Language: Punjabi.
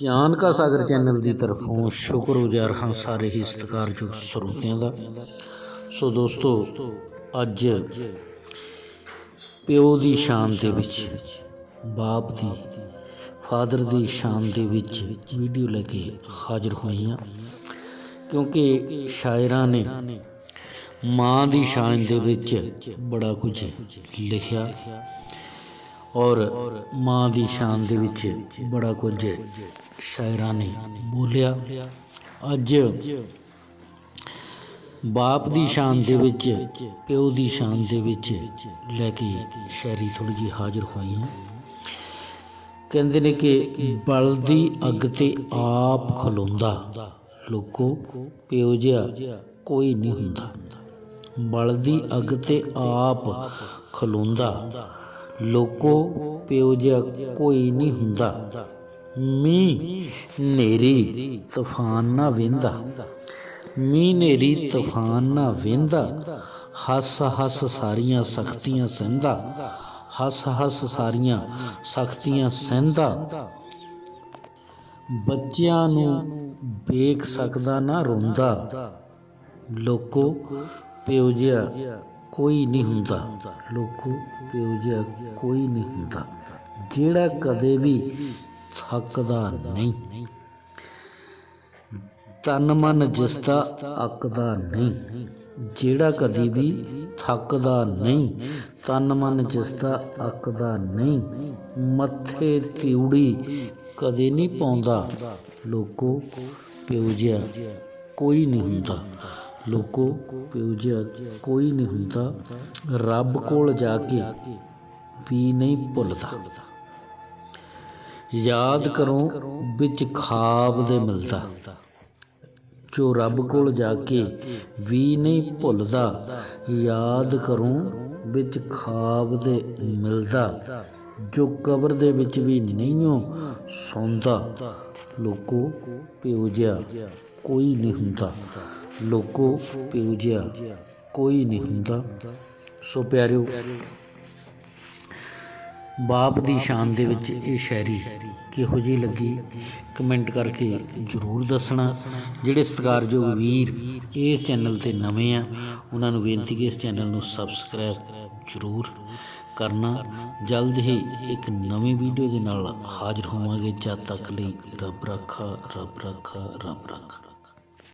ਗਿਆਨ ਕਾ ਸਾਗਰ ਚੈਨਲ ਦੀ ਤਰਫੋਂ ਸ਼ੁਕਰਗੁਜ਼ਾਰ ਹਾਂ ਸਾਰੇ ਹੀ ਸਤਿਕਾਰਯੋਗ ਸਰੋਤਿਆਂ ਦਾ। ਸੋ ਦੋਸਤੋ ਅੱਜ ਪਿਓ ਦੀ ਸ਼ਾਨ ਦੇ ਵਿੱਚ ਬਾਪ ਦੀ ਫਾਦਰ ਦੀ ਸ਼ਾਨ ਦੇ ਵਿੱਚ ਵੀਡੀਓ ਲੈ ਕੇ ਹਾਜ਼ਰ ਹੋਏ ਹਾਂ ਕਿਉਂਕਿ ਸ਼ਾਇਰਾਂ ਨੇ ਮਾਂ ਦੀ ਸ਼ਾਨ ਦੇ ਵਿੱਚ ਬੜਾ ਕੁਝ ਲਿਖਿਆ। ਔਰ ਮਾਂ ਦੀ ਸ਼ਾਨ ਦੇ ਵਿੱਚ ਬੜਾ ਕੁਝ ਸ਼ਾਇਰਾਂ ਨੇ ਬੋਲਿਆ। ਅੱਜ ਬਾਪ ਦੀ ਸ਼ਾਨ ਦੇ ਵਿੱਚ, ਪਿਓ ਦੀ ਸ਼ਾਨ ਦੇ ਵਿੱਚ ਲੈ ਕੇ ਸ਼ਾਇਰੀ ਥੋੜੀ ਜੀ ਹਾਜ਼ਰ ਹੋਈ ਹਾਂ। ਕਹਿੰਦੇ ਨੇ ਕਿ ਬਲਦੀ ਅੱਗ ਤੇ ਆਪ ਖਲੋਂਦਾ, ਲੋਕੋ ਪਿਓ ਜਿਹਾ ਕੋਈ ਨਹੀਂ ਹੁੰਦਾ। ਬਲਦੀ ਅੱਗ ਤੇ ਆਪ ਖਲੋਂਦਾ। ਲੋਕੋ ਪਿਓ ਜਿਹਾ ਕੋਈ ਨਹੀਂ ਹੁੰਦਾ। ਮੀ ਨੇਰੀ ਤੂਫਾਨ ਨਾ ਵਿੰਦਾ ਮੀਂਹ ਨੇਰੀ ਤੂਫਾਨ ਨਾ ਵਿੰਦਾ ਹੱਸ ਹੱਸ ਸਾਰੀਆਂ ਸਖਤੀਆਂ ਸਹਿੰਦਾ। ਹੱਸ ਹੱਸ ਸਾਰੀਆਂ ਸਖਤੀਆਂ ਸਹਿੰਦਾ। ਬੱਚਿਆਂ ਨੂੰ ਵੇਖ ਸਕਦਾ ਨਾ ਰੋਂਦਾ। ਲੋਕੋ ਪਿਓ ਜਿਹਾ ਕੋਈ ਨਹੀਂ ਹੁੰਦਾ। ਲੋਕੋ, ਪਿਓ ਜਿਹਾ ਕੋਈ ਨਹੀਂ ਹੁੰਦਾ। ਜਿਹੜਾ ਕਦੇ ਵੀ ਥੱਕਦਾ ਨਹੀਂ। ਤਨ ਮਨ ਜਿਸ ਦਾ ਅੱਕਦਾ ਨਹੀਂ। ਜਿਹੜਾ ਕਦੀ ਵੀ ਥੱਕਦਾ ਨਹੀਂ, ਤਨ ਮਨ ਜਿਸ ਦਾ ਅੱਕਦਾ ਨਹੀਂ। ਮੱਥੇ ਤਿਉੜੀ ਕਦੇ ਨਹੀਂ ਪਾਉਂਦਾ। ਲੋਕੋ, ਪਿਓ ਜਿਹਾ ਕੋਈ ਨਹੀਂ ਹੁੰਦਾ। ਲੋਕੋ, ਪਿਓ ਕੋਈ ਨਹੀਂ ਹੁੰਦਾ। ਰੱਬ ਕੋਲ ਜਾ ਕੇ ਵੀ ਨਹੀਂ ਭੁੱਲਦਾ। ਯਾਦ ਕਰੋ, ਵਿੱਚ ਖਾਬ ਦੇ ਮਿਲਦਾ। ਜੋ ਰੱਬ ਕੋਲ ਜਾ ਕੇ ਵੀ ਨਹੀਂ ਭੁੱਲਦਾ, ਯਾਦ ਕਰੋ, ਵਿੱਚ ਖਾਬ ਦੇ ਮਿਲਦਾ। ਜੋ ਕਬਰ ਦੇ ਵਿੱਚ ਵੀ ਨਹੀਂ ਨਹੀਂਓ ਸੌਂਦਾ। ਲੋਕੋ, ਪਿਓ ਜਿਹਾ ਕੋਈ ਨਹੀਂ ਹੁੰਦਾ। ਲੋਕੋ ਪਿਓ ਜਿਹਾ ਕੋਈ ਨਹੀਂ ਹੁੰਦਾ। ਸੋ ਪਿਆਰਿਓ, ਬਾਪ ਦੀ ਸ਼ਾਨ ਦੇ ਵਿੱਚ ਇਹ ਸ਼ਾਇਰੀ ਕਿਹੋ ਜਿਹੀ ਲੱਗੀ? ਕਮੈਂਟ ਕਰਕੇ ਜਰੂਰ ਦੱਸਣਾ। ਜਿਹੜੇ ਸਤਿਕਾਰਯੋਗ ਵੀਰ ਇਸ ਚੈਨਲ ਤੇ ਨਵੇਂ ਆ, ਉਹਨਾਂ ਨੂੰ ਬੇਨਤੀ ਕਿ ਇਸ ਚੈਨਲ ਨੂੰ ਸਬਸਕ੍ਰਾਈਬ ਜਰੂਰ ਕਰਨਾ। ਜਲਦ ਹੀ ਇੱਕ ਨਵੀਂ ਵੀਡੀਓ ਦੇ ਨਾਲ ਹਾਜ਼ਰ ਹੋਵਾਂਗੇ। ਜਦ ਤੱਕ ਲਈ ਰੱਬ ਰੱਖਾ ਰੱਬ ਰੱਖਾ ਰੱਬ ਰੱਖਾ।